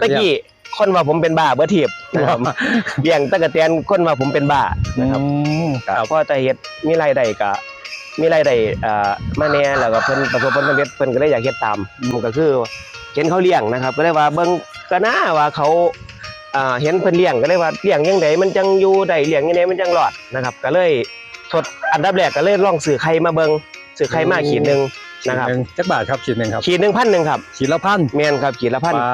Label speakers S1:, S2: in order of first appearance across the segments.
S1: ตะกี้คนว่าผมเป็นบ้าเบอร์ทีบนะครับเลี้ยงตะกะแตนคนว่าผมเป็นบ้านะครับ
S2: อืมค
S1: ก็
S2: รับ
S1: พอแต่เฮ็ดมีรายได้ก็มีรายได้อ่ามาแหน่แล้วก็เพิ่นประสบผลสำเร็จเพิ่นก็เลยอยากเฮ็ดตามมันก็คือเห็นเขาเลี้ยงนะครับ ก็เลยว่าเบิ่งก็น่าว่าเขาอ่าเห็นเพิ่นเลี้ยงก็เลยว่าเลี้ยงจังไดมันจังอยู่ได้เลี้ยงจังไดมันจังรอดนะครับ ก็เลยทดอันดับแรกก็เลยลองซื้อไข่มาเบิ่งซื้อไข่มาขีดหนึง นะครับ
S2: ขีดหนึ่งจักบาทครับขีดหนึ่งครับ
S1: ขีดหนึงพันหนึ่งครับ
S2: ขีดละพัน
S1: แม่นครับขีดละพัน
S2: บา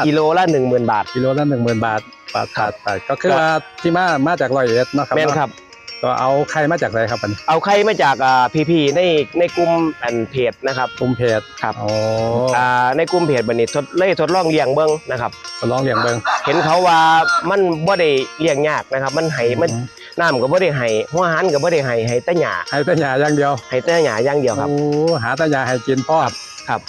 S2: ท
S1: กิโลละ10,000บาท
S2: กิโลละหนึ่งหมื่นบาทบาทบาทบาทก็คือว่าที่มามาจากร้อยเอ็ดเนาะครับ
S1: แม่นครับ
S2: ก็เอาไข่มาจากไหนครับอันนี้
S1: เอาไข่มาจากอ่าพี่ๆในในกลุ่มอันเพจนะครับ
S2: กลุ่มเพจ
S1: ครับ
S2: โอ้
S1: อ่าในกลุ่มเพจบัดนี้ทดเลยทดลองเลี้ยงเบิ่งนะครับ
S2: ทดลองเลี้ยงเบิ่ง
S1: เห็นเขาว่ามันบ่ได้เลี้ยงยากนะครับ มันให้มัน น้ำก็บ่ได้ให้หัวอาหารก็บ่ได้ให้ให้แต่หญ้า
S2: ให้แต่หญ้าอย่างเดียว
S1: ให้แต่หญ้าอย่างเดียวครับ
S2: โอ้หาแต่หญ้าให้กินพ่อ
S1: ครับ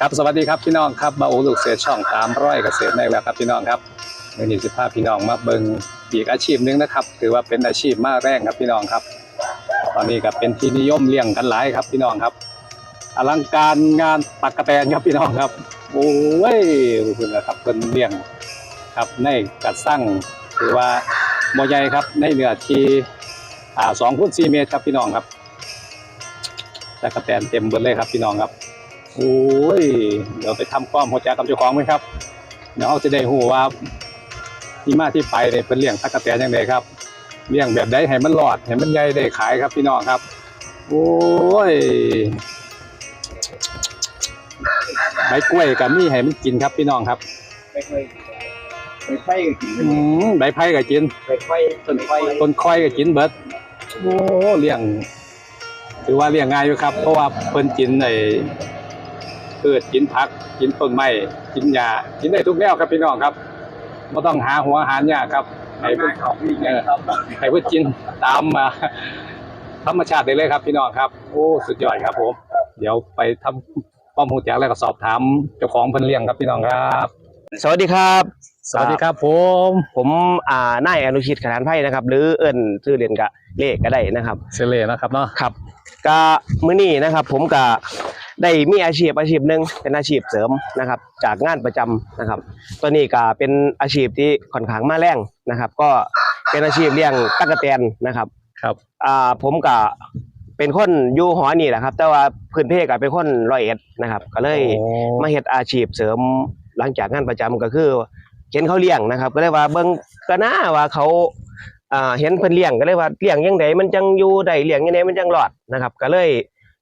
S2: ครับสวัสดีครับพี่น้องครับมาโอลูกเสือช่องตามร้อยเกษตรในแล้วครับพี่น้องครับวันนี้สิพาพี่น้องมาเบิ่งอีกอาชีพหนึงนะครับ ถือว่าเป็นอาชีพมาแรงครับพี่น้องครับ ตอนนี้ก็เป็นที่นิยมเลี้ยงกันหลายครับพี่น้องครับ อลังการงานตักกะแตนครับพี่น้องครับโอ้ยดูคุณนะครับเป็นเลี้ยงครับในกัดสร้าง ถือว่าโมใหญ่ครับในเนื้อที่อ่าสองพุ่นสี่เมตรครับพี่น้องครับตักกะแตนเต็มเบิดเลยครับพี่น้องครับโอ้ยเดี๋ยวไปทำความหัวใจกับเจ้าของไหมครับเดี๋ยวเราจะได้หูว่าที่มาที่ไปเนี่ยเป็นเลี้ยงตักกะแตนยังไงครับเลี้ยงแบบใดให้มันรอดให้มันใหญ่ได้ขายครับพี่น้องครับ โอ้ยใบกล้วยกับมีให้มันกินครับพี่น้องครับ
S1: ไปไข่ ไปไข่ก็กิน
S2: อืมใบไผ่ก็กิน
S1: ไปไข่ต้นไข่
S2: ต้นค่อยก็กินเบิดโอ้เลี้ยงถือว่าเลี้ยงง่ายอยู่ครับ เพราะว่าเพิ่นกินไอ้พืชกินผัก กินต้นไม้กินหญ้ากินได้ทุกแนวครับพี่น้องครับไม่ต้องหาหัวอาหารยากครับให้เพิ่น
S1: ของพี่ไงครับ
S2: ให้เพิ่นกินตามมาธรรมชาติได้เลยครับพี่น้องครับ โอ้สุดยอดครับผม เดี๋ยวไปทำความรู้จักแล้วก็สอบถามเจ้าของเพิ่นเลี้ยงครับพี่น้องครับ
S1: สวัสดีครับ
S2: สวัสดีครับผม
S1: ผมอ่านายอนุชิตขนานไพ่นะครับ หรือเอิ้นชื่อเรียนกะเลขก็ได้นะครับ
S2: เซเลนะครับเนาะ
S1: ครับก็มื้อนี้นะครับ ผมก็ได้มีอาชีพอาชีพหนึ่งเป็นอาชีพเสริมนะครับ จากงานประจำนะครับ ตัวนี้ก็เป็นอาชีพที่ค่อนข้างมาแรงนะครับ ก็เป็นอาชีพเลี้ยงตั๊กแตนนะครับ
S2: ครับ
S1: อ่าผมก็เป็นคนอยู่หอนี่แหละครับ แต่ว่าพื้นเพก็เป็นคนร้อยเอ็ดนะครับ ก็เลย
S2: โอ้
S1: มาเฮ็ดอาชีพเสริมหลังจากงานประจำก็คือ เห็นเขาเลี้ยงนะครับ ก็เลยว่าเบิ่งก็น่าว่าเขาอ่าเห็นเพิ่นเลี้ยงก็เลยว่าเลี้ยงยังไงมันจังอยู่ได้เลี้ยงยังไงมันจังรอดนะครับ ก็เลย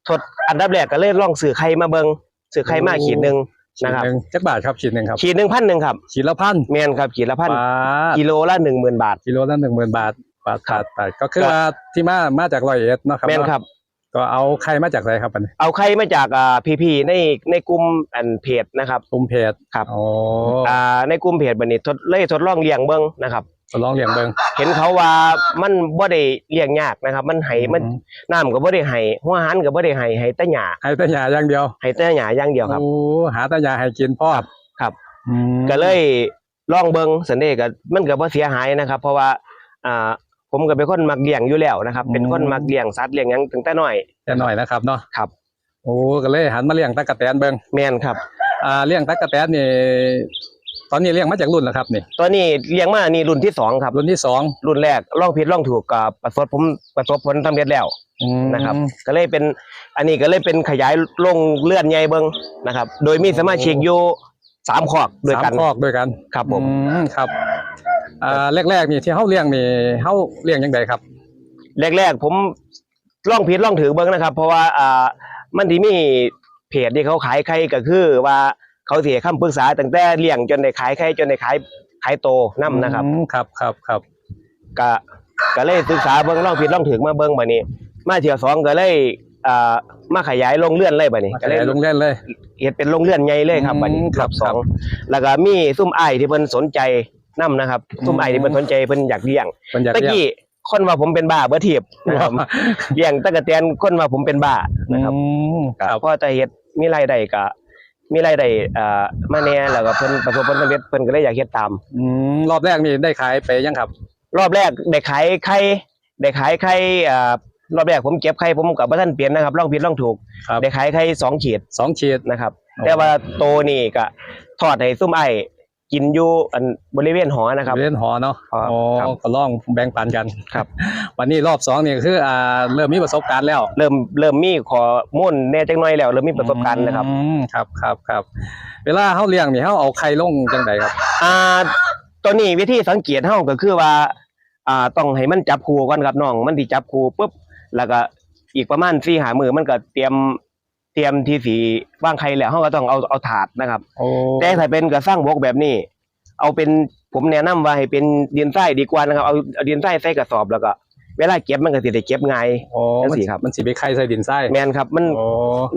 S1: ทดอันดับแรกก็เลยลองซื้อไข่มาเบิ่งซื้อไข่มาขีดหนึง
S2: ขีด
S1: นะครับ
S2: หนึ่งจักบาทครับขีดหนึ่งครับ
S1: ขีดหนึ่งพันหนึ่งครับ
S2: ขีดละพัน
S1: แม่นครับขีดละพัน
S2: บาท
S1: กิโลละหนึ่งหมื่นบาท
S2: กิโลละหนึ่งหมื่นบาทบาทบาทบาทก็คือ
S1: ครับ
S2: ว่าที่มามาจากร้อยเอ็ดเนาะครับ
S1: แม่นครับ
S2: ก็เอาไข่มาจากไหนครับอันนี้
S1: เอาไข่มาจากอ่าพี่ๆในในกลุ่มอันเพจนะครับ
S2: กลุ่มเพจ
S1: ครับ
S2: โอ้
S1: อ่าในกลุ่มเพจบัดนี้ทดเลยทดลองเลี้ยงเบิ่งนะครับ
S2: ทดลองเลี้ยงเบิ่ง
S1: เห็นเขาว่ามันบ่ได้เลี้ยงยากนะครับ มันให้มัน
S2: อื
S1: น้ำก็บ่ได้ให้หัวอาหารก็บ่ได้ให้ให้แต่หญ้า
S2: ให้แต่หญ้าอย่างเดียว
S1: ให้แต่หญ้าอย่างเดียวครับ
S2: โอ้หาแต่หญ้าให้กินพ่อ
S1: ครับ
S2: อืม
S1: ก็เลยลองเบิ่งสันเดก็มันก็บ่เสียหายนะครับ เพราะว่าอ่า ผมก็เป็นคนมักเลี้ยงอยู่แล้วนะครับ เป็นคนมักเลี้ยงสัตว์เลี้ยงหยังตั้งแต่น้อย
S2: แต่หน่อยนะครับเนาะ
S1: ครับ
S2: โอ้ก็เลยหันมาเลี้ยงตะกะแตนเบิ่ง
S1: แม่นครับ
S2: อ่าเลี้ยงตะกะแตนนี่ตอนนี้เลี้ยงมาจากรุ่นแล้วครับนี่
S1: ตัวนี้เลี้ยงมานี่รุ่นที่สองครับ
S2: รุ่นที่สอง
S1: รุ่นแรกลองผิดลองถูกก็ประสบผมประสบผลสำเร็จแล้ว
S2: อืม
S1: นะครับ ก็เลยเป็นอันนี้ก็เลยเป็นขยายลงเลื่อนใหญ่เบิ่งนะครับ โดยมีสมาชิกอยู่สามขอกด้วย
S2: สาม
S1: กัน
S2: คอกด้วยกัน
S1: ครับผม
S2: อืครับ อ่าแรกๆนี่ที่เฮาเลี้ยงนี่เฮาเลี้ยงยังไงครับ
S1: แรกๆผมลองผิดลองถือเบิ้งนะครับ เพราะว่าอ่ามันที่มีเพจที่เขาขายไข่ก็คือว่าเขาเสียคำปรึกษาตั้งแต่เลี้ยงจนได้ขายไข่จนได้ขายขายโตนํนะครับ
S2: อืมครับครับครับ
S1: ก็ก็เลยศึกษาเบิ้งลองผิดลองถือมาเบิ้งบัดนี้ มาเที่ยวสองก็เลยอ่ามาขยายลงเลื่อนเลยบัดนี้
S2: มา
S1: ก็
S2: ข
S1: เลย
S2: ยายโรงเรียนเลย
S1: เฮ็ดเป็นลงเลื่อนใหญ่เลยครับบัดนี้
S2: อืมครับ
S1: สองแล้วก็มีซุ่มอ้ายที่เพิ่นสนใจ นํนะครับซุ่มอ้ายที่เพิ่นสนใจเพิ่นอยากเลี้ยง
S2: มันอยาก
S1: ตะ
S2: เลี้ยง
S1: กี้คนว่าผมเป็นบ้าเบอร์ทีบนะครับ เลี้ยงตะกะแตนคนว่าผมเป็นบ้านะครับ
S2: อืมครับ
S1: พอจะเฮ็ดมีรายได้ก็มีรายได้อ่ามาแหน่แล้วก็เพิ่นประสบผลสำเร็จเพิ่นก็เลยอยากเฮ็ดตาม
S2: อืมรอบแรกนี่ได้ขายไปยังครับ
S1: รอบแรกได้ขายไข่ได้ขายไข่อ่ารอบแรกผมเก็บไข่ผมก็บ่ทันเปลี่ยนนะครับลองผิดลองถูก
S2: ครับ
S1: ได้ขายไข่สองขีด
S2: สองขีด
S1: นะครับ แต่ว่าโตนี่ก็ทอดให้ซุ่มไอ้ กินอยู่อันบริเวณหอนะครับ
S2: เล่นหอเนาะ
S1: ครับ
S2: อ๋อ
S1: ครับ
S2: ก็ลองแบ่งปันกัน
S1: ครับ
S2: วันนี้รอบสองนี่คืออ่าเริ่มมีประสบการณ์แล้ว
S1: เริ่มเริ่มมีขอมุ่นแหน่จังน้อยแล้วเริ่มมีประสบการณ์นะครับ
S2: อืมครับครับครับเวลาเฮาเลี้ยงนี่เฮาเอาไข่ลงจังไดครับ
S1: อ่าตัวนี้วิธีสังเกตเฮาก็คือว่า อ่าต้องให้มันจับคู่ก่อนครับน้อง มันสิจับคู่ปุ๊บแล้วก็อีกประมาณ4หามือมันก็เตรียม เตรียมที่สีวางไข่แล้วเฮาก็ต้องเอาเอาถาดนะครับ
S2: โอ้
S1: แต่ถ้าเป็นกระสร้างบกแบบนี้ เอาเป็นผมแนะนำว่าให้เป็นดินทรายดีกว่านะครับเอาเอาดินทรายใส่กระสอบแล้วก็ เวลาเก็บมันก็สิได้เก็บง่าย
S2: โอ้
S1: จัง
S2: มัน
S1: สิครับ
S2: มันสิไปไข่ใส่ดินทราย
S1: แม่นครับ มัน
S2: โอ้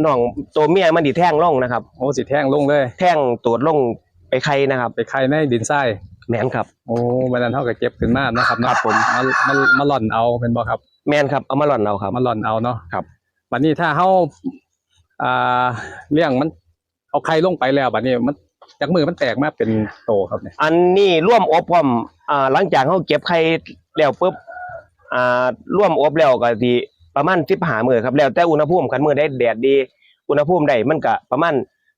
S1: น้องตัวเมียมันดิแท่งลงนะครับ
S2: โอ้สิแท่งลงเลย
S1: แท่งตูดลงไปไข่นะครับ
S2: ไปไข่ในดินทราย
S1: แม่นครับ
S2: โอ้วันนั้นเท่ากับเก็บขึ้นมานะครับเนาะ
S1: ครับผม
S2: มามามาหล่อนเอาเป็นบ่ครับ
S1: แม่นครับเอามาหล่อนเอาครับ
S2: มาหล่อนเอาเนาะ
S1: ครับ
S2: วันนี้ถ้าเฮา อ่าเลี้ยงมัน เอาไข่ลงไปแล้วบัดนี้มันจากมือมันแตกมาเป็นโตครับเนี่ย
S1: อันนี้ร่วมอบพร้อมอ่าหลังจากเขาเก็บไข่แล้วปุ๊บอ่าร่วมอบแล้วก็สิประมาณสิบหามือครับแล้วแต่อุณหภูมิคันมือได้แดดดี อุณหภูมิได้มันก็ประมาณ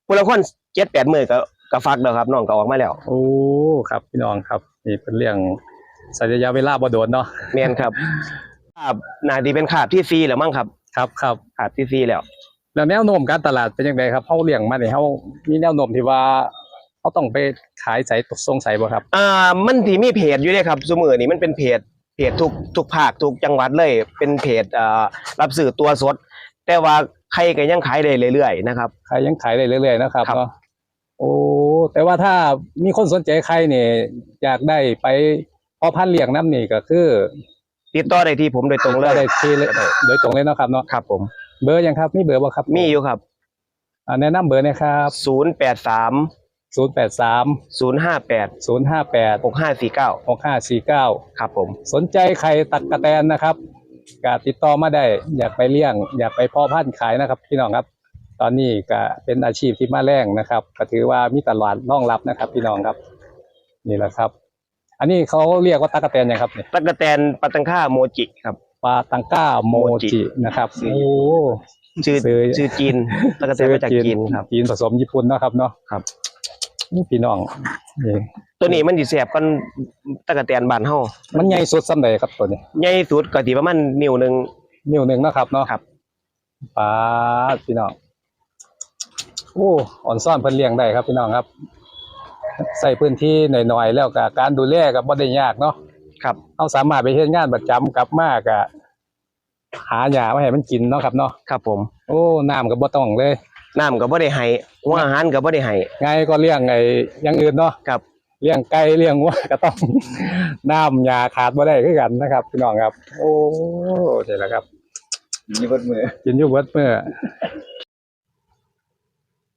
S1: คนละคนเจ็ดแปดมือก็ก็ฟักแล้วครับน้องก็ออกมาแล้ว
S2: โอ้ครับ พี่น้องครับนี่เป็นเรื่องสัญญาเวลาบ่โดนเนาะ
S1: แม่นครับขาบนาดีเป็นขาบที่ซีแล้วมั้งครับ
S2: ครับครับ
S1: ขาบที่ซีแล้ว
S2: แล้วแนวโน้มการตลาดเป็นยังไงครับเฮาเลี้ยงมาเนี่ยเฮามีแนวโน้มที่ว่าเขาต้องไปขายใส่ตกส่งใส่บ่ครับ
S1: อ่า มันที่มีเพจอยู่เลยครับสมือนี่มันเป็นเพจเพจทุกทุกภาคทุกจังหวัดเลย เป็นเพจอ่ารับสื่อตัวสด แต่ว่าใครก็ยังขายได้เรื่อยๆนะครับ
S2: ขายยังขายได้เรื่อยๆนะครับ
S1: ครับ
S2: เนาะโอ้แต่ว่าถ้ามีคนสนใจใครเนี่ยอยากได้ไปพอพันธุ์เลี้ยงน้ำนี่ก็คือ
S1: ติดต่อได้ที่ผมโดยตรงเลย
S2: ได้ที่เลยโดยตรงเลยเนาะครับเนาะ
S1: ครับผม
S2: เบอร์ยังครับมีเบอร์บ่ครับ
S1: มีอยู่ครับ
S2: อ่าแนะนำเบอร์นะครับ
S1: ศูนย์แปดสาม
S2: ศูนย์แปดสาม
S1: ศูนย์ห้าแปด
S2: ศูนย์ห้าแปด
S1: หกห้าสี่เก้า
S2: หกห้าสี่เก้า
S1: ครับผม
S2: สนใจไข่ตักกะแตนนะครับก็ติดต่อมาได้ อยากไปเลี้ยง อยากไปเพ่อพันธุ์ขายนะครับ พี่น้องครับ ตอนนี้ก็เป็นอาชีพที่มาแรงนะครับก็ถือว่ามีตลาดรองรับนะครับ พี่น้องครับ นี่แหละครับ อันนี้เขาเรียกว่าตักกะแตนยังครับเนี่ย
S1: ตะกะแตนปัตตังค่าโมจิครับ
S2: ปลาตังก้าโม
S1: โมจิ
S2: จินะครับ
S1: ชื่อ
S2: โอ้
S1: ชื่อ
S2: ซื้อ
S1: ชื่อจีนตะกะแตนมาจากจีนครับ
S2: จีนผสมญี่ปุ่นเนาะครับเนาะ
S1: ครับ
S2: นี่พี่น้องนี่
S1: ตัวนี้มันสิแสบกันตะกะแตนบานเฮา
S2: มันใหญ่สุดสำใดครับตัวนี้
S1: ใหญ่สุดก็สิประมาณนิ้วหนึง
S2: นิ้วหนึ่งเนาะครับเนาะ
S1: ครับ
S2: ปลาพี่น้องโอ้อ่อนซ่อนเพิ่นเลี้ยงได้ครับพี่น้องครับ ใส่พื้นที่หน่อยๆแล้วก็การดูแลก็บ่ได้ยากเนาะ
S1: ครับ
S2: เราสามารถไปเฮ็ดงานประจำกลับมาก็หาหญ้ามาให้มันกินเนาะครับเนาะ
S1: ครับผม
S2: โอ้น้ำก็บ่ต้องเลย
S1: น้ำก็บ่ได้ให้หัวอาหารก็บ่ได้ให้
S2: ไงก็เลี้ยงไอ้อย่างอื่นเนาะ
S1: ครับ
S2: เลี้ยงไก่เลี้ยงวัวก็ต้อง น้ำยาขาดบ่ได้คือกันนะครับพี่น้องครับ โอ้ใช่แล้วครับ
S3: มีบนมือ
S2: กินอยู่เบิดมื้อ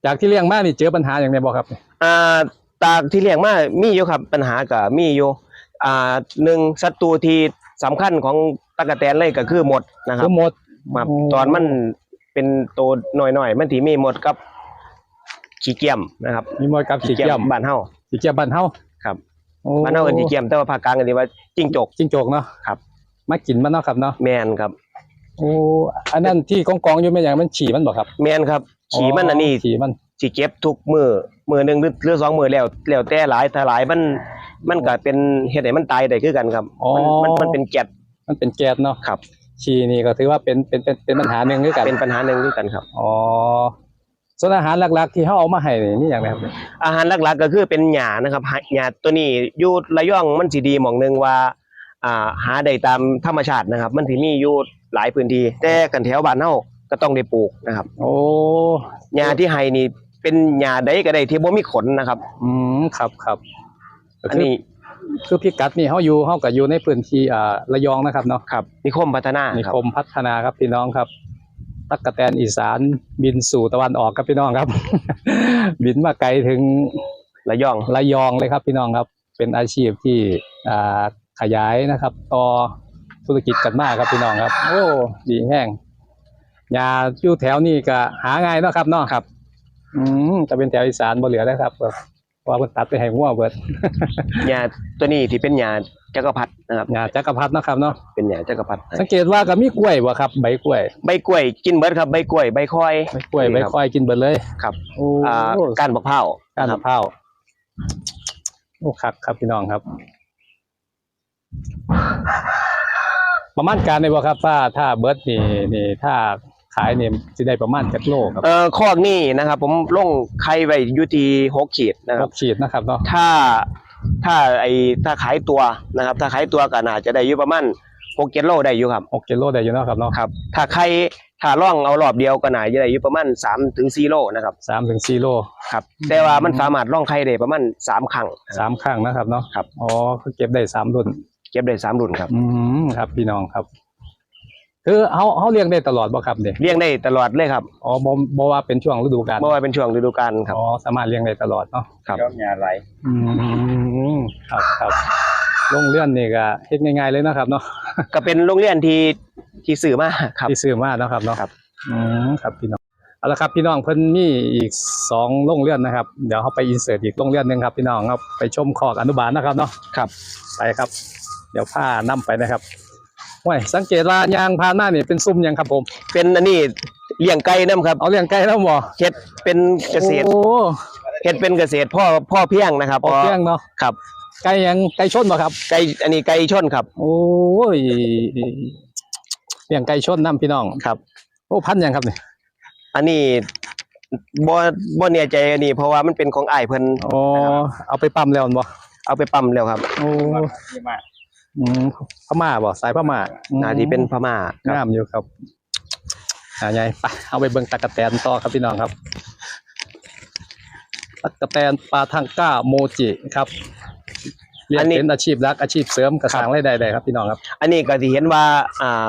S2: จากที่เลี้ยงมานี่เจอปัญหาอย่างไรบ่ครับ
S1: อ่าตากที่เลี้ยงมามีอยู่ครับ ปัญหาก็มีอยู่ อ่าหนึ่งศัตรูที่สำคัญของตะกะแตนเลยก็คือหมดนะครั
S2: คื
S1: บ
S2: อหมด
S1: ครับ
S2: อืม
S1: ตอนมันเป็นตัวหน่อยๆมันที่มีหมดกับขี้เกียมนะครับ
S2: มีหมดกับขี้เกียม
S1: บ้านเฮา
S2: ขี้เกียมบ้านเฮา
S1: ครับ
S2: โอ้
S1: บ้านเฮาเป็นขี้เกียมแต่ว่าภาคกลางก็สิว่าจิ้งจก
S2: จิ้งจกเนาะ
S1: ครับ
S2: มากินมันเนาะครับเนาะ
S1: แมนครับ
S2: โอ้อันนั้นที่กองกองๆอยู่แม่นหยังมันฉี่มันบ่ครับ
S1: แมนครับฉีมันอันนี้
S2: ฉี่มัน
S1: สิเก็บทุกมือมือหนึ่งหรือหรือสองมือแล้วแล้วแต่หลายถ้าหลายมันมันก็เป็นเฮ็ดให้มันตายได้คือกันครับ
S2: อ๋อ
S1: มันมันมันเป็นแก๊ส
S2: มันเป็นแก๊สเนาะ
S1: ครับ
S2: ฉี่นี่ก็ถือว่าเป็นเป็นเป็นเป็นปัญหาหนึ่งด้วยกัน
S1: เป็นปัญหาหนึ่งคือกันครับ
S2: อ๋อส่วนอาหารหลักๆ ที่เขาเอามาให้นี่มีอย่างไรครับ
S1: อาหารหลักๆก็คือเป็นหญ้านะครับหญ้าตัวนี้อยู่ระยองมันสิดีหม่องหนึงว่าอ่าหาได้ตามธรรมชาตินะครับ มันสิมีอยู่หลายพื้นที่แต่กันแถวบ้านเฮาก็ต้องได้ปลูกนะครับ
S2: โอ้
S1: หญ้าที่ให้นี่ เป็นหญ้าใดก็ได้ที่บ่มีขนนะครับ
S2: อืมครับครับก็
S1: อัน
S2: คือ
S1: นี้
S2: คือพิกัดนี่เขาอยู่เขาก็อยู่ในพื้นที่อ่าระยองนะครับเนาะ
S1: ครับนิคมพัฒนา
S2: นิ
S1: ครับ
S2: คมพัฒนาครับพี่น้องครับตักกะแตนอีสานบินสู่ตะวันออกครับพี่น้องครับ บินมาไกลถึง
S1: ระยอง
S2: ระยองเลยครับพี่น้องครับเป็นอาชีพที่อ่าขยายนะครับ ต่อธุรกิจกันมากครับพี่น้องครับ โอ้ดีแห้งยาอยู่แถวนี้ก็หาง่ายเนาะครับเนาะครับ อืมจะเป็นแถวอีสานบ่เหลือได้ครับแบบว่ามันตัดไปให้งัวเบิด
S1: หญ้าตัวนี้ที่เป็นหญ้าจักรพรรดินะครับ
S2: หญ้าจักรพรรดิเนาะครับเนาะ
S1: เป็นหญ้าจักรพรรดิ
S2: สังเกตว่าก็มีกล้วยบ่ครับใบกล้วย
S1: ใบกล้วยกินเบิดครับใบกล้วยใบคอย
S2: ใบกล้วย
S1: นี่
S2: ใบ
S1: ครับ
S2: ควายกินเบิดเลย
S1: ครับ
S2: โอ้
S1: อ่าก้านบักพร้าว
S2: ก้าน
S1: ค
S2: มะ
S1: รับ
S2: พร้าวโอ้ครับครับพี่น้องครับ ประมาณการในบ่ครับว่าถ้าเบิร์ดนี่นี่ถ้า ขายเนี่ยจะได้ประมาณจักโลครับ
S1: เอ่อคอกนี่นะครับ ผมลงไข่ไว้อยู่ที่หกขีดนะค
S2: ค
S1: รั
S2: รับบฉีดนะครับเนาะ
S1: ถ้าถ้าไอถ้าขายตัวนะครับ ถ้าขายตัวก็น่าจะได้อยู่ประมาณหกเจ็ดโลได้อยู่ครับ
S2: หกกิโลได้อยู่เนาะครับเนาะ
S1: ครับ ถ้าใครถ้าล่องเอารอบเดียวก็น่าจะได้อยู่ประมาณสามถึงสี่โลนะครับ
S2: สามถึงสี่โล
S1: ครับแต่ว่ามันสามารถล่องไข่ได้ประมาณสามครั้ง
S2: สามข้างนะครับเนาะ
S1: ครับ
S2: อ๋อคือเก็บได้สามรุ่น
S1: เก็บได้สามรุ่นครับ
S2: อืมครับพี่น้องครับ คือเขาเขาเลี้ยงได้ตลอดบ่ครับเนี่ย
S1: เลี้ยงได้ตลอดเลยครับ
S2: อ๋อบ่บ่ว่าเป็นช่วงฤดูกาล
S1: เมื่อว่าเป็นช่วงฤดูกาลครับ
S2: อ๋อสามารถเลี้ยงได้ตลอดเนาะ
S1: ครับ
S3: ย่อมยาไหล
S2: อืมครับครับลงเลื่อนนี่ก็เฮ็ดง่ายๆเลยเนาะครับเนาะ
S1: ก็เป็นโรงเรียนที่ที่สื่อมาครับ
S2: ที่ซื้อมาเนาะครับเนาะ
S1: ครับ
S2: อืมครับพี่น้องเอาละครับพี่น้องเพิ่นมีอีกสองโรงเรือนนะครับ เดี๋ยวเขาไปอินเสิร์ตอีกโรงเรือนหนึ่งครับพี่น้องครับไปชมคอกอนุบาลนะครับเนาะ
S1: ครับ
S2: ไปครับ เดี๋ยวผ้านํไปนะครับ ว้ยสังเกตว่ายางพานหน้านี่เป็นซุ้มหยังครับผม
S1: เป็นอันนี้เลี้ยงไก่น้ำครับ
S2: เอาเลี้ยงไก่แล้วบ่
S1: เฮ็ดเป็นเกษตร
S2: โอ้
S1: เฮ็ดเป็นเกษตรพ่อพ่อเพียงนะครับ
S2: ปอกเพียงเนาะ
S1: ครับ
S2: ไก่หยังไก่ชนบ่ครับ
S1: ไก่อันนี้ไก่ชนครับ
S2: โอ้ยเลี้ยงไก่ชนน้ำพี่น้อง
S1: ครับ
S2: โอ้พันธุ์หยังครับเนี่ย
S1: อันนี้บ่บ่แน่ใจอันนี้ เพราะว่ามันเป็นของอ้ายเพิ่น
S2: โอ้เอาไปปั๊มแล้วแม่นบ่
S1: เอาไปปั๊มแล้วครับ
S2: โอ้
S3: ที่มาก
S2: อืมพม่าบ่สายพม่าอืม
S1: น่าที่เป็นพม่าครับ
S2: งามอยู่ครับอ่าไงไปเอาไปเบิ่งตะกะแตนต่อครับพี่น้องครับตะกะแตนปลาทังก้าโมจิครับเรียนเป็นอาชีพหลักอาชีพเสริมกระสร้างรายได้ได้ครับพี่น้องครับ
S1: อันนี้ก็สิเห็นว่าอ่า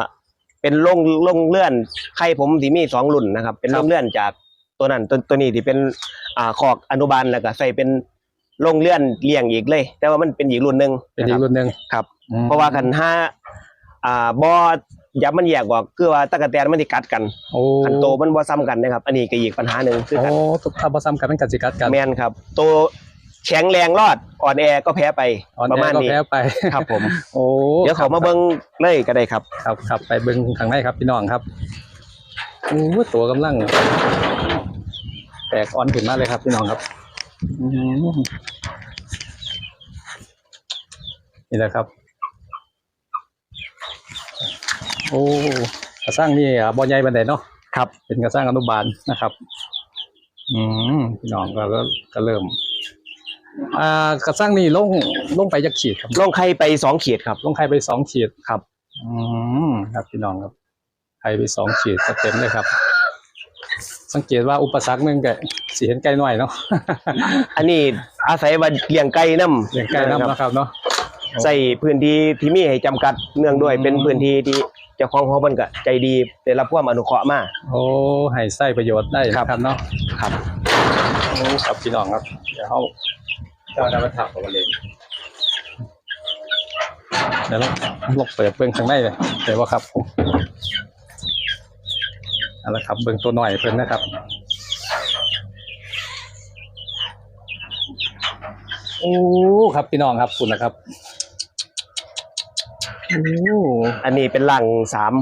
S1: เป็นโรงโรงเลื่อนไข่ผมที่มีสองรุ่นนะครับ เป็น
S2: ครับ
S1: โรงเลื่อนจากตัวนั้นตัวตัวนี้ที่เป็นอ่าคอกอนุบาลแล้วก็ใส่เป็นโรงเลื่อนเลี้ยงอีกเลย แต่ว่ามันเป็นอีกรุ่นหนึง
S2: เป็น
S1: นะ
S2: อี
S1: ค
S2: ก
S1: รับ
S2: รุ่นหนึ่ง
S1: ครับ
S2: อืม
S1: เพราะว่าคันห้าอ่าบ่ยับมันแยกออกคือว่าตะกะแตนมันสิกัดกัน
S2: โอ้
S1: คันโตมันบ่ซ้ำกันนะครับ อันนี้ก็อีกปัญหาหนึ่งคือ
S2: โอ้
S1: กัน
S2: ถ้าผสมกันมันกัดสิกัดกัน
S1: แมนครับ โตแข็งแรงรอดอ่อนแอก็แพ้ไป
S2: อ่อน
S1: ประ
S2: แอ
S1: มาณ
S2: ก็
S1: นี้
S2: แพ้ไป
S1: ครับผม
S2: โอ้
S1: เดี๋ยวเขามาเบิ่งเลยก็ได้ครับ
S2: ครับครับไปเบิ่งข้างในครับพี่น้องครับโอ้ตัวกำลัง แตกอ่อนขึ้นมาเลยครับพี่น้องครับอืมนี่แหละครับ โอ้กระสร้างนี่อะบ่อใหญ่บันไดเนาะ
S1: ครับ
S2: เป็นกระสร้างอนุบาลนะครับ อืมพี่น้องก็ก็ก็เริ่ม อ่ากระสร้างนี่ลงลงไปจักขีดครับ
S1: ลงไข่ไปสองขีดครับ
S2: ลงไข่ไปสองขีด
S1: ครับ
S2: อืมครับพี่น้องครับไข่ไปสองขีดก็เต็มเลยครับ สังเกตว่าอุปสรรคหนึ่งก็สีเห็นไก่น้อยเนาะ
S1: อันนี้อาศัยว่าเลี้ยงไก่น้ำ
S2: เลี้ยงไก่น้ำ
S1: ครับ
S2: นะครับเนาะ
S1: ใส่พื้นที่ที่มีให้จำกัดเนื่องด้วย
S2: อืม
S1: เป็นพื้นที่ที่ เจ้าของเขาเพิ่นก็ใจดีได้รับความอนุเคราะห์มา
S2: โอ้ให้ใส่ประโยชน์ได้
S1: ครับ
S2: นะครับเนาะ
S1: ครับ
S2: โอ้ครับพี่น้องครับเดี๋ยวเขา
S3: เจ้าได้มาถักกับเลย
S2: เดี๋ยวเราลองเปิดเบิ้งข้างในเลยเดี๋ยวว่าครับเอาละครับเบิ้งตัวหน่อยเพิ่นนะครับโอ้ครับพี่น้องครับคุณนะครับ โอ้
S1: อันนี้เป็นล่างสาม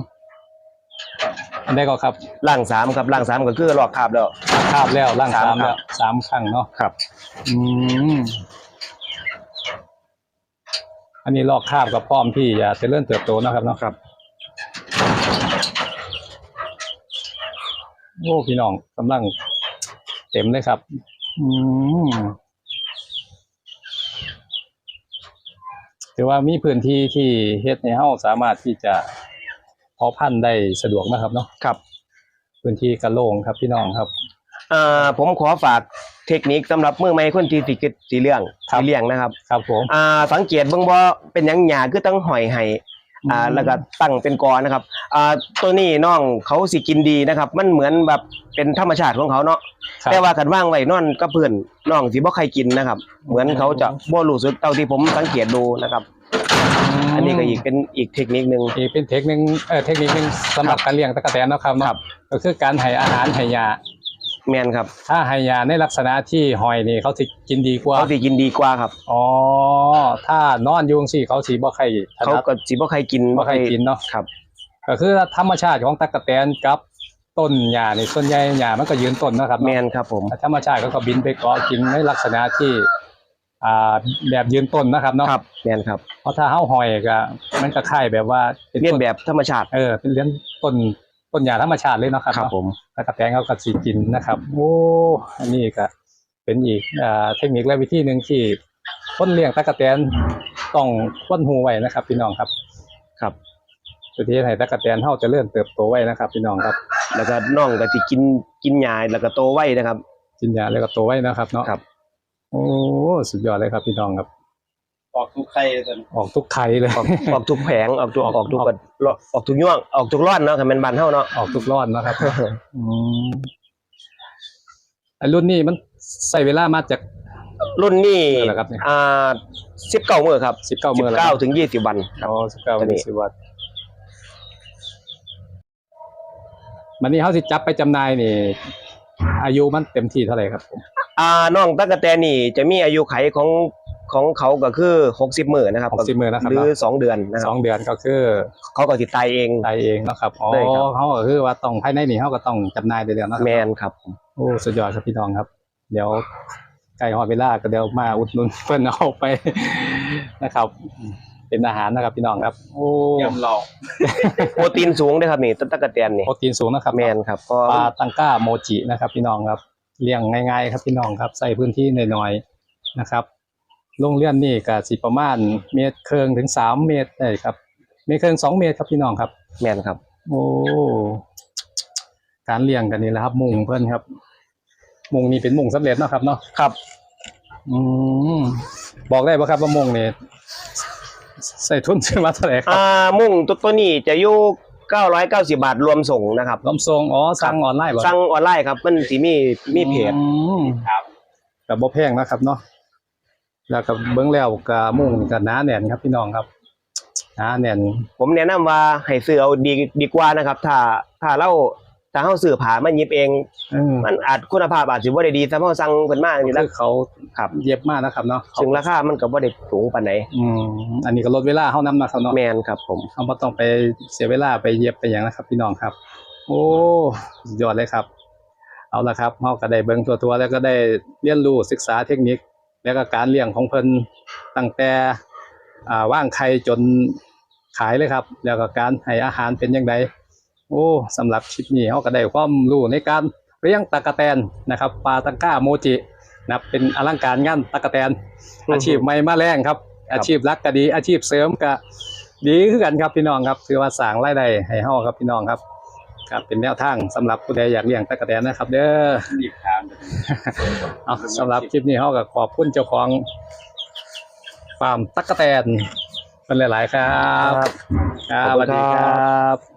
S2: อันนี้ก็ครับ
S1: ล่างสามครับล่างสามก็คือหลอกคาบแล้ว
S2: คาบแล้วล่าง
S1: สา
S2: สามม
S1: ครั
S2: แล้
S1: บ
S2: วสามครั้งเนาะ
S1: ครับ
S2: อืมอันนี้ลอกคาบกับพร้อมที่จะเจริญเติบโตนะครับเนาะครับ โอ้พี่น้องกำลังเต็มเลยครับ อืม ถือว่ามีพื้นที่ที่เฮ็ดให้เฮาสามารถที่จะเพาะพันธุ์ได้สะดวกนะครับเนาะ
S1: ครับ
S2: พื้นที่กระโล่งครับพี่น้องครับ
S1: อ่าผมขอฝากเทคนิคสำหรับมือใหม่คนที่สิเก็ดสีเลี้ยง
S2: ครับ
S1: สีเลี้ยงนะครับ
S2: ครับผม
S1: อ่าสังเกตเบิ่งบ่เป็นหยังหยาคือต้องหอยให้ อ่า
S2: อืม
S1: แล้วก็ตั้งเป็นกอนะครับอ่าตัวนี้น้องเขาสิกินดีนะครับ มันเหมือนแบบเป็นธรรมชาติของเขาเนาะ
S2: ครับ
S1: แต่ว่ากันว่างไว้นอนกับเพื่อนน้องสิบ่ใครกินนะครับ เหมือนเขาจะบ่รู้สึกเท่าที่ผมสังเกตดูนะครับ อันนี้ก็อีกเป็นอีกเทคนิคหนึง
S2: อีกเป็นเทคนิคเอ่อเทคนิคหนึงสำหรับการเลี้ยงตะกแตนเนาะครับเนาะก็คือการให้อาหารให้ยา
S1: แมนครับ
S2: ถ้าให้ยาในลักษณะที่หอยนี่เขาสิกินดีกว่า
S1: เขาสิกินดีกว่าครับ
S2: อ๋อถ้านอนอยุงสิเขาสิบ่ใครถ
S1: เขา
S2: นัด
S1: ก็สิบ่ใครกิน
S2: บ่ใครกินเนาะ
S1: ครับ
S2: ก็คือธรรมชาติของตั๊กแตนกับต้นหญ้านี่ส่วนใหญ่หญ้ามันก็ยืนต้นนะครับ
S1: แม
S2: เนาะ
S1: นครับผม
S2: ธรรมชาติเขาก็บินไปเกาะกินในลักษณะที่อ่าแบบยืนต้นนะครับเนาะ
S1: ครับแมนครับ
S2: เพราะถ้าเฮาหอยก็มันก็คล้ายแบบว่าป็
S1: เรียน
S2: ต้
S1: แบบธรรมชาติ
S2: เออเป็นเลี้ยงต้น ต้นหญ้าธรรมชาติเลยเนาะครับ
S1: ครับ
S2: เนาะ
S1: ผม
S2: ตั๊กแตนเขาก็สิกินนะครับโอ้อันนี้ก็เป็นอีกอ่าเทคนิคและวิธีหนึ่งที่คนเลี้ยงตั๊กแตนต้องค้นหูไว้นะครับ พี่น้องครับ
S1: ครับ
S2: เพื่อที่จะให้ตั๊กแตนเฮาเจะเริ่มเติบโตไว้นะครับ พี่น้องครับ
S1: แล้วก็น้องก็สิกินกินหญ้าแล้วก็โตไวนะครับ
S2: กินยาแล้วก็โตไว้นะครับเนาะ
S1: ครับ
S2: โอ้สุดยอดเลยครับพี่น้องครับ
S3: ออกทุกใครจน
S2: ออกทุกไข่เลย
S1: ออกออกทุกแผงออกทุก
S2: ออก
S1: ออกทุกกระออกทุกย่วงออกทุกร่อนเนาะคันแม่นบ้านเฮาเนาะ
S2: ออกทุกรอดนะครับ อืมไอ้รุ่นนี้มันใส่เวลามาจาก
S1: รุ่นนี้
S2: เมื่อไหร่ครับเนี่ย
S1: อ่า19มื้อครับ
S2: สิบเก้าเมื่อแล้ว
S1: 19ถึง20วันครับ
S2: อ๋อสิบเก้า
S1: ตัวนี้
S2: สิบวัตมันนี้เขาสิจับไปจำหน่ายนี่ อายุมันเต็มที่เท่าไหร่ครับผม
S1: อ่าน้องตั๊กแตนนี่จะมีอายุไขของ ของเขาก็คือ60มื้อนะครับ
S2: หกสิบมือนะครับ
S1: หรือ
S2: เนาะ
S1: 2เดือนนะค
S2: ส
S1: รั
S2: อบงเดือนก็คือ
S1: เขาก็สิตายเอง
S2: ตายเองเนาะครับอ๋อ
S1: ได้ครับ
S2: เขาก็คือว่าต้องภายในนี่เขาก็ต้องจำหน่ายเดือนๆเนาะครับ
S1: แมนครับ
S2: โอ้สุดยอดครับพี่น้องครับ เดี๋ยวไก่หอดเวลาก็เดี๋ยวมาอุดหนุนเพิ่นเอาไป นะครับ เป็นอาหารนะครับพี่น้องครับ โอ้
S3: ยำหลอก
S1: โปรตีนสูงด้วยครับนี่ตั๊กแตนนี่
S2: โปรตีนสูงนะครับ
S1: แมนครับก็
S2: ปลาตังก้าโมจินะครับ พี่น้องครับเลี้ยงง่าย ๆ ครับพี่น้องครับ ใส่พื้นที่น้อยๆนะครับ โรงเรียนนี่ก็สิประมาณเมตรครึ่งถึงสามเมตรได้ครับ เมตรครึ่งสองเมตรครับพี่น้องครับ
S1: แมนครับ
S2: โอ้การเลี้ยงกันนี่แหละครับมุงเพื่อนครับ มุงนี่เป็นมุงสำเร็จเนาะครับเนาะ
S1: ครับ
S2: อืมบอกได้ป่ะครับว่ามุงนี่ใส่ทุนซื้อมาเท่าไหร่ครับ
S1: อ่ามุ่งตัวตัวนี้จะอยู่990 บาทรวมส่งนะครับ
S2: ลมทรงอ๋อสั่งออนไลน์บ่
S1: สั่งออนไลน์ครับ มันสิมีมีเพจ
S2: อืม
S3: ครับ
S2: กับบ่แพงนะครับเนาะ แล้วกับเบิ้งแล้วกับมุงนี่กับหนาแน่นครับพี่น้องครับหนาแน่น
S1: ผมแนะนำว่าให้ซื้อเอาดีดีกว่านะครับ ถ้าถ้าเราถ้าเฮาซื้อผ้ามาหยิบเอง
S2: อืม
S1: มันอาจคุณภาพอาจสิบ่ได้ดีถ้าเฮาสั่งเพิ่นมาจังซี่แล้
S2: คื
S1: ว
S2: อเขา
S1: ครับ
S2: เย็บมากนะครับเนาะ
S1: ซึ่งราคามันก็บ่ได้สูงปานใด
S2: อืมอันนี้ก็ลดเวลาเฮานำนะครับเนาะ
S1: แม่นครับ ผม
S2: เขาบ่ต้องไปเสียเวลาไปเย็บไปอย่างนะครับพี่น้องครับ โอ้สุดยอดเลยครับ เอาละครับเราก็ได้เบิ่งตัวตัวๆแล้วก็ได้เรียนรู้ศึกษาเทคนิค แล้วก็การเลี้ยงของเพิ่นตั้งแต่อ่าว่างไข่จนขายเลยครับ แล้วก็การให้อาหารเป็นยังไงโอ้สำหรับคลิปนี้เราก็ได้ความรู้ในการเลี้ยงตะกะแตนนะครับปลาตังก้าโมจินะครับเป็นอลังการงานตะกะแตน อาชีพใหม่มาแรงครับ อาชีพรักก็ดีอาชีพเสริมก็ดีคือกันครับพี่น้องครับ คือว่าสร้างรายได้ให้เฮาครับพี่น้องครับ ครับเป็นแนวทางสำหรับผู้ใดอยากเลี้ยงตะกะแตนนะครับ เด้อ
S3: ดีบทาง
S2: เอาสำหรับคลิปนี้เฮาก็ขอบคุณเจ้าของฟาร์มตะกะแตนเป็นหลาย ๆ ครับ ครับสวัสดีครับ